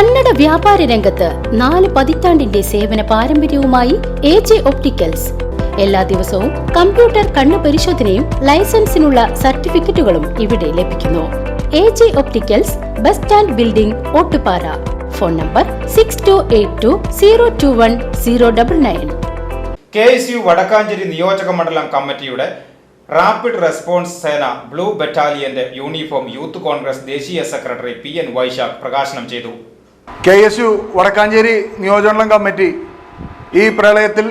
കന്നഡ വ്യാപാര രംഗത്ത് നാല് പതിറ്റാണ്ടിന്റെ സേവന പാരമ്പര്യവുമായി എ ജെ ഒപ്റ്റിക്കൽസ്. എല്ലാ ദിവസവും കമ്പ്യൂട്ടർ കണ്ണു പരിശോധനയും ലൈസൻസിനുള്ള സർട്ടിഫിക്കറ്റുകളും ഇവിടെ ലഭിക്കുന്നു. A J opticals bus stand building Ottupara. Phone number six two eight two zero two one zero double nine K S U Vadakkanchery നിയോജക മണ്ഡലം കമ്മിറ്റിയുടെ റാപ്പിഡ് റെസ്പോൺസ് സേന ബ്ലൂ ബറ്റാലിയന്റെ യൂണിഫോം യൂത്ത് കോൺഗ്രസ് ദേശീയ സെക്രട്ടറി പി എൻ വൈശാഖ് പ്രകാശനം ചെയ്തു. K S U Vadakkanchery നിയോജകമണ്ഡലം committee ഈ പ്രളയത്തിൽ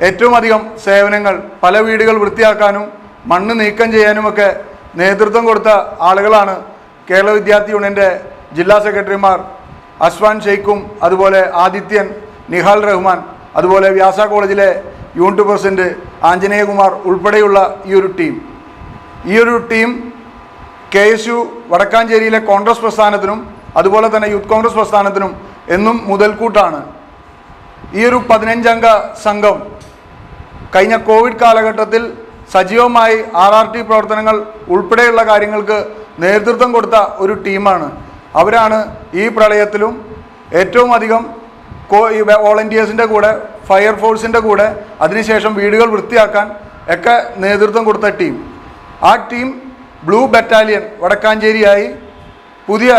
ഏറ്റവും അധികം സേവനങ്ങൾ പല വീടുകൾ വൃത്തിയാക്കാനും മണ്ണ് നീക്കം ചെയ്യാനുമൊക്കെ നേതൃത്വം കൊടുത്ത ആളുകളാണ് കേരള വിദ്യാർത്ഥി യൂണിയന്റെ ജില്ലാ സെക്രട്ടറിമാർ അസ്വാൻ ഷെയ്ഖും അതുപോലെ ആദിത്യൻ നിഹാൽ റഹ്മാൻ അതുപോലെ വ്യാസ കോളേജിലെ യൂണിറ്റ് പ്രസിഡന്റ് ആഞ്ജനേയകുമാർ ഉൾപ്പെടെയുള്ള ഈ ഒരു ടീം. ഈ ഒരു ടീം കെ എസ് യു വടക്കാഞ്ചേരിയിലെ കോൺഗ്രസ് പ്രസ്ഥാനത്തിനും അതുപോലെ തന്നെ യൂത്ത് കോൺഗ്രസ് പ്രസ്ഥാനത്തിനും എന്നും മുതൽക്കൂട്ടാണ്. ഈ ഒരു പതിനഞ്ചംഗ സംഘം കഴിഞ്ഞ കോവിഡ് കാലഘട്ടത്തിൽ സജീവമായി ആർ ആർ ടി പ്രവർത്തനങ്ങൾ ഉൾപ്പെടെയുള്ള കാര്യങ്ങൾക്ക് നേതൃത്വം കൊടുത്ത ഒരു ടീമാണ്. അവരാണ് ഈ പ്രളയത്തിലും ഏറ്റവും അധികം കോ വോളണ്ടിയേഴ്സിന്റെ കൂടെ ഫയർഫോഴ്സിന്റെ കൂടെ അതിനുശേഷം വീടുകൾ വൃത്തിയാക്കാൻ ഒക്കെ നേതൃത്വം കൊടുത്ത ടീം. ആ ടീം ബ്ലൂ ബറ്റാലിയൻ വടക്കാഞ്ചേരിയായി പുതിയ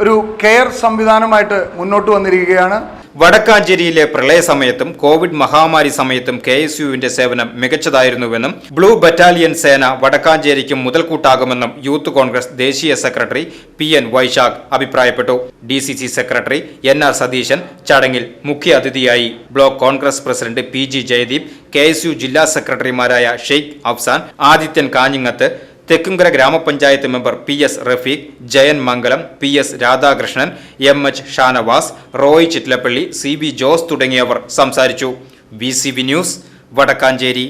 ഒരു കെയർ സംവിധാനമായിട്ട് മുന്നോട്ട് വന്നിരിക്കുകയാണ്. വടക്കാഞ്ചേരിയിലെ പ്രളയ സമയത്തും കോവിഡ് മഹാമാരി സമയത്തും കെ എസ് യുവിന്റെ സേവനം മികച്ചതായിരുന്നുവെന്നും ബ്ലൂ ബറ്റാലിയൻ സേന വടക്കാഞ്ചേരിക്കും മുതൽക്കൂട്ടാകുമെന്നും യൂത്ത് കോൺഗ്രസ് ദേശീയ സെക്രട്ടറി പി എൻ വൈശാഖ് അഭിപ്രായപ്പെട്ടു. D C C secretary N R Satheesan ചടങ്ങിൽ മുഖ്യ അതിഥിയായി. Block Congress president P G Jayadeep K S U ജില്ലാ സെക്രട്ടറിമാരായ ഷെയ്ഖ് അഫ്സാൻ ആദിത്യൻ കാഞ്ഞിങ്ങത്ത് തെക്കുംകര ഗ്രാമപഞ്ചായത്ത് member P S Rafeeq Jayan Mangalam P S Radhakrishnan M H Shanavas Roy Chittilappally C B Jose തുടങ്ങിയവർ സംസാരിച്ചു. B news Vadakkanchery.